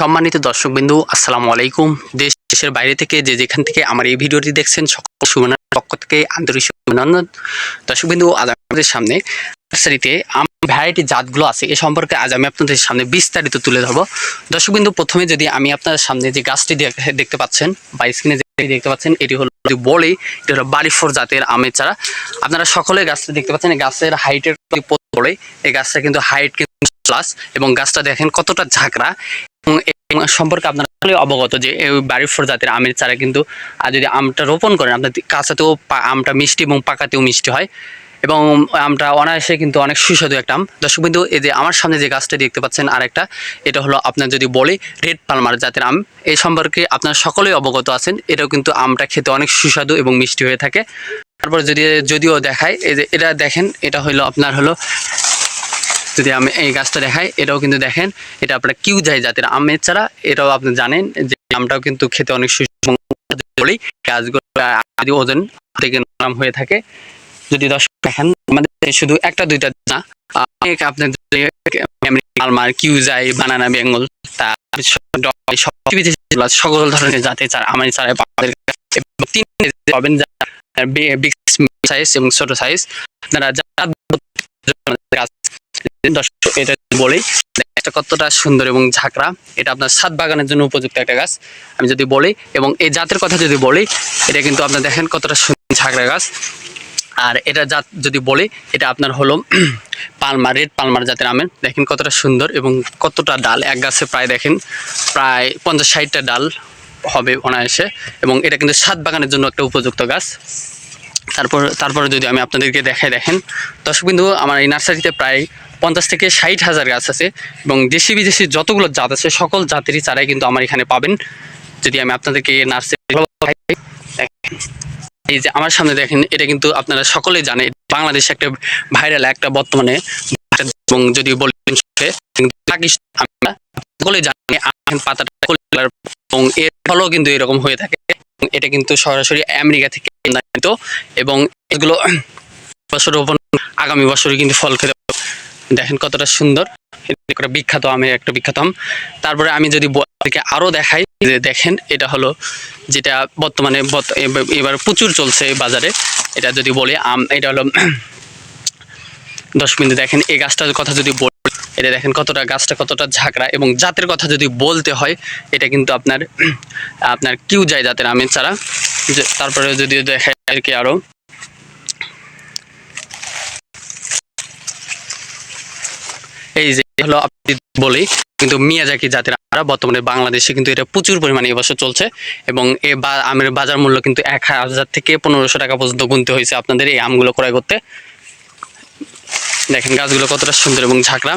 সম্মানিত দর্শকবিন্দু, আসসালামু আলাইকুম। দেশ, দেশের বাইরে থেকে যে যেখান থেকে আমার এই ভিডিওটি দেখছেন সকল সুমনার পক্ষ থেকে আন্তরিক অভিনন্দন দর্শকবিন্দু, আজ আমাদের সামনে নার্সারিতে ভ্যারাইটি জাতগুলো আছে, এ সম্পর্কে আজ আমি আপনাদের সামনে বিস্তারিত তুলে ধরবো। দর্শকবিন্দু, প্রথমে যদি আমি আপনাদের সামনে যে গাছটি দেখ- দেখতে পাচ্ছেন, বা স্ক্রিনে দেখতে পাচ্ছেন, এটি হলো বলি, এটি হলো বাড়িফোর জাতের আমের চারা। আপনারা সকলে গাছটা দেখতে পাচ্ছেন, গাছের হাইটের পড়ে এই গাছটা কিন্তু হাইট কিন্তু প্লাস এবং গাছটা দেখেন কতটা ঝাঁকড়া। সম্পর্কে আপনারা অবগত যে এই বাড়ির ফোর জাতের আমের চারা কিন্তু আর যদি আমটা রোপণ করেন, আপনার কাঁচাতেও আমটা মিষ্টি এবং পাকাতেও মিষ্টি হয়। এবং আমটা অনায়াসে কিন্তু অনেক সুস্বাদু একটা আম। দর্শক বিন্দু এই যে আমার সামনে যে গাছটা দেখতে পাচ্ছেন আরেকটা, এটা হলো আপনার যদি বলে রেড পালমার জাতের আম। এই সম্পর্কে আপনারা সকলেই অবগত আছেন, এটাও কিন্তু আমটা খেতে অনেক সুস্বাদু এবং মিষ্টি হয়ে থাকে। তারপর যদি, যদিও দেখায়, এই যে এটা দেখেন, এটা হলো আপনার হলো যদি আমি এই গাছটা দেখাই, এটাও কিন্তু দেখেন, এটা আপনার কিউ যায় জাতের আমের চারা, এটাও আপনি জানেন যে আমটাও কিন্তু খেতে অনেক সুস্বাদু গাছগুলো ওজন থেকে নরম হয়ে থাকে। যদি দর্শক দেখেন, আমাদের শুধু একটা, দুইটা না, অনেক আপনার আলমার কিউ যায় বানানা বেঙ্গল তা সকল ধরনের জাতের চারা, আমার পাবেন তিন পাবেন বিগ সাইজ এবং ছোট সাইজ আপনারা দর্শক, এটা বলি, এটা কতটা সুন্দর এবং ঝাঁকড়া, এটা আপনার ছাদ বাগানের জন্য উপযুক্ত একটা গাছ, আমি যদি বলি, এবং এই জাতের কথা যদি বলি, এটা কিন্তু আপনার দেখেন কতটা সুন্দর ঝাঁকড়া গাছ। আর এটা জাত যদি বলি, এটা আপনার হলো পালমার, রেড পালমার জাতের আমের। দেখেন কতটা সুন্দর এবং কতটা ডাল, এক গাছে প্রায় দেখেন, প্রায় পঞ্চাশ ষাটটা ডাল হবে অনায়াসে, এবং এটা কিন্তু ছাদ বাগানের জন্য একটা উপযুক্ত গাছ। তারপর, তারপরে যদি আমি আপনাদেরকে দেখাই দেখেন, দর্শক বিন্দু, আমার এই নার্সারিতে প্রায় পঞ্চাশ থেকে ষাট হাজার গাছ আছে এবং দেশি বিদেশি যতগুলো জাত আছে, সকল জাতেরই চারাই কিন্তু আমার এখানে পাবেন যদি আমি আপনাদেরকে এই যে আমার সামনে দেখেন, এটা কিন্তু আপনারা সকলেই জানেন বাংলাদেশে একটা ভাইরাল একটা বর্তমানে এবং যদি বলি কিন্তু আমরা সকলেই জানি পাতাটা এবং এর ফলও কিন্তু এরকম হয়ে থাকে এটা কিন্তু সরাসরি আমেরিকা থেকে এবং এগুলো বছর রোপণ আগামী বছরে কিন্তু ফল খেতে। দেখেন কতটা সুন্দর। বিখ্যাত আমের একটা বিখ্যাত আম। তারপরে আমি যদি ব- আপনাকে আরও দেখাই, যে দেখেন এটা হলো যেটা বর্তমানে বর্ত- এবার প্রচুর চলছে বাজারে। এটা যদি বলি, আম এটা হলো দশ মিনিট দেখেন, এই গাছটার কথা যদি বলি, এটা দেখেন কতটা, গাছটা কতটা ঝাঁকড়া এবং জাতের কথা যদি বলতে হয়, এটা কিন্তু আপনার আপনার কিউ যায় জাতের আমের চারা। তারপরে যদি দেখায় আর কি আরও। এই যে হলো বলি কিন্তু মিয়াজাকি জাতের আমরা বর্তমানে বাংলাদেশে কিন্তু এটা প্রচুর পরিমাণে এবছর চলছে এবং এ বা আমের বাজার মূল্য কিন্তু এক হাজার থেকে পনেরোশো টাকা পর্যন্ত গুনতে হয়েছে আপনাদের এই আমগুলো ক্রয় করতে। দেখেন গাছগুলো কতটা সুন্দর এবং ঝাঁকড়া।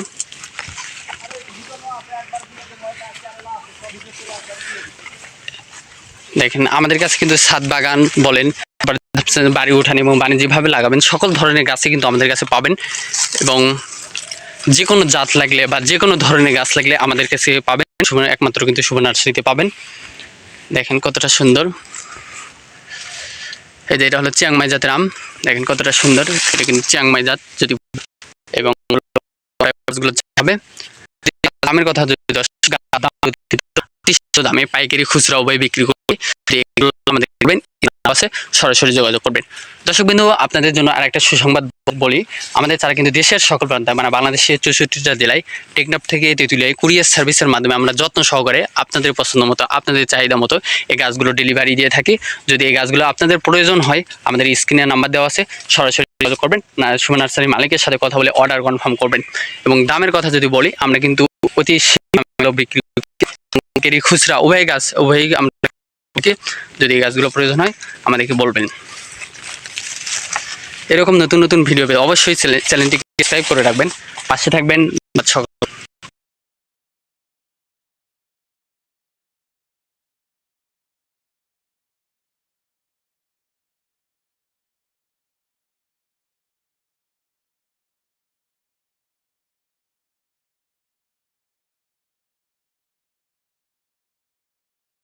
দেখেন, আমাদের কাছে কিন্তু ছাদ বাগান বলেন বাড়ি উঠান এবং বাণিজ্যিকভাবে লাগাবেন, সকল ধরনের গাছই কিন্তু আমাদের কাছে পাবেন এবং যে কোনো জাত লাগলে বা যে কোনো ধরনের গাছ লাগলে আমাদের কাছে পাবেন। শুভ একমাত্র কিন্তু শুভ নার্সারিতে পাবেন। দেখেন কতটা সুন্দর। এই যে এটা হলো চিয়াংমাই জাতের আম। দেখেন কতটা সুন্দর। এটা কিন্তু চিয়াংমাই জাত। যদি এবং আমের কথা যদি দশ টাকা দাম পাইকারি খুচরা উভয় বিক্রি করি। আমাদের দেখবেন আছে, সরাসরি যোগাযোগ করবেন। দর্শক বিন্দু, আপনাদের জন্য আরেকটা সুসংবাদ বলি। আমাদের তারা কিন্তু দেশের সকল প্রান্তে মানে বাংলাদেশের চৌষট্টিটা জেলায়, টেকনাফ থেকে তেঁতুলিয়ায় কুরিয়ার সার্ভিসের মাধ্যমে আমরা যত্ন সহকারে আপনাদের পছন্দ মতো, আপনাদের চাহিদা মতো এই গাছগুলো ডেলিভারি দিয়ে থাকি। যদি এই গাছগুলো আপনাদের প্রয়োজন হয়, আমাদের স্ক্রিনে নাম্বার দেওয়া আছে, সরাসরি যোগাযোগ করবেন। না শুভ নার্সারি মালিকের সাথে কথা বলে অর্ডার কনফার্ম করবেন। এবং দামের কথা যদি বলি, আমরা কিন্তু অতি বিক্রি করি খুচরা, উভয় গাছ, উভয় আমাদেরকে যদি গাছগুলো প্রয়োজন হয়, আমাদেরকে বলবেন এরকম নতুন নতুন ভিডিও পেয়ে অবশ্যই চ্যানেলটিকে সাবস্ক্রাইব করে রাখবেন পাশে থাকবেন সকলকে।